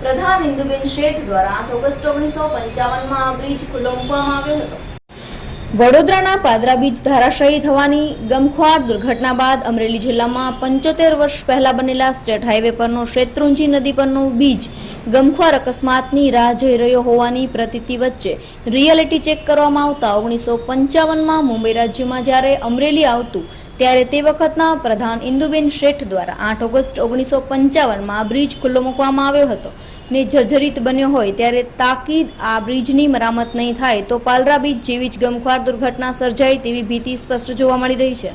પ્રધાન ઇન્દુબેન શેઠ દ્વારા ઓગસ્ટ ઓગણીસો પંચાવનમાં આ બ્રિજ ખુલ્લો મૂકવામાં આવ્યો હતો. વડોદરાના પાદરા બીચ ધારાશાયી થવાની ગમખ્વાર દુર્ઘટના બાદ અમરેલી જિલ્લામાં પંચોતેર વર્ષ પહેલા બનેલા સ્ટેટ હાઈવે પરનો શેત્રુંજી નદી પરનું બીચ ગમખ્વાર અકસ્માતની રાહ જોઈ રહ્યો હોવાની પ્રતીતિ વચ્ચે રિયાલિટી ચેક કરવામાં આવતા ઓગણીસો પંચાવનમાં મુંબઈ રાજ્યમાં જ્યારે અમરેલી આવતું, ત્યારે તે વખતના પ્રધાન ઇન્દુબેન શેઠ દ્વારા આઠ ઓગસ્ટ ઓગણીસો પંચાવનમાં બ્રિજ ખુલ્લો મૂકવામાં આવ્યો હતો. ને જર્જરિત બન્યો હોય ત્યારે તાકીદ આ બ્રિજની મરામત નહીં થાય તો પાલરા બીચ જેવી જ ગમખ્વાર દુર્ઘટના સર્જાય તેવી ભીતિ સ્પષ્ટ જોવા મળી રહી છે.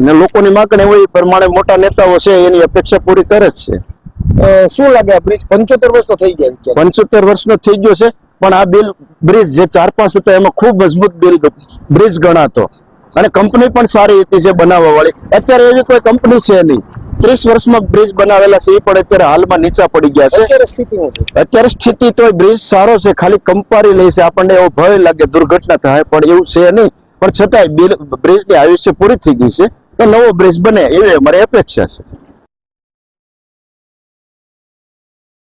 ને લોકોની માંગણી હોય એ પ્રમાણે મોટા નેતાઓ છે એની અપેક્ષા પૂરી કરે જ છે. શું લાગે આ બ્રિજ પંચોતેર વર્ષનો થઈ ગયા પંચોતેર વર્ષનો થઈ ગયો છે. પણ આ બિલ બ્રિજ જે ચાર પાંચ હતા એમાં ખૂબ મજબૂત બિલ બ્રિજ ગણાતો. અને કંપની પણ સારી હતી જે બનાવવા વાળી. અત્યારે એવી કોઈ કંપની છે નહીં. ત્રીસ વર્ષમાં બ્રિજ બનાવેલા છે એ પણ અત્યારે હાલમાં નીચા પડી ગયા છે. અત્યારે સ્થિતિ તો બ્રિજ સારો છે ખાલી કંપારી લે છે. આપણને એવો ભય લાગે દુર્ઘટના થાય પણ એવું છે નહીં. પણ છતાંય બિલ બ્રિજની આયુષ્ય પૂરી થઈ ગઈ છે. તો નવો બ્રિજ બને એવી અમારી અપેક્ષા છે.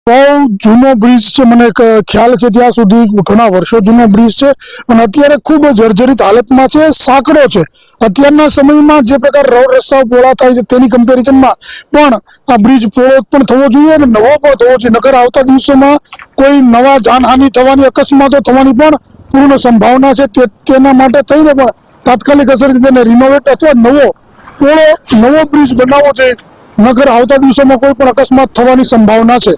બહુ જૂનો બ્રિજ છે. મને ખ્યાલ છે ત્યાં સુધી ઘણા વર્ષો જૂનો બ્રિજ છે. અને અત્યારે ખૂબ જર્જરિત હાલતમાં છે. સાંકડો છે. અત્યારના સમયમાં જે પ્રકાર રોડ રસ્તાઓ પોળા થાય છે તેની કમ્પેરિઝનમાં પણ આ બ્રિજ પોળો પણ થવો જોઈએ અને નવો પણ થવો જોઈએ. નગર આવતા દિવસોમાં કોઈ નવા જાનહાનિ થવાની, અકસ્માતો થવાની પણ પૂર્ણ સંભાવના છે. તેના માટે થઈને પણ તાત્કાલિક અસરથી તેને રિનોવેટ અથવા નવો પોળો નવો બ્રિજ બનાવવો જોઈએ નગર આવતા દિવસોમાં કોઈ પણ અકસ્માત થવાની સંભાવના છે.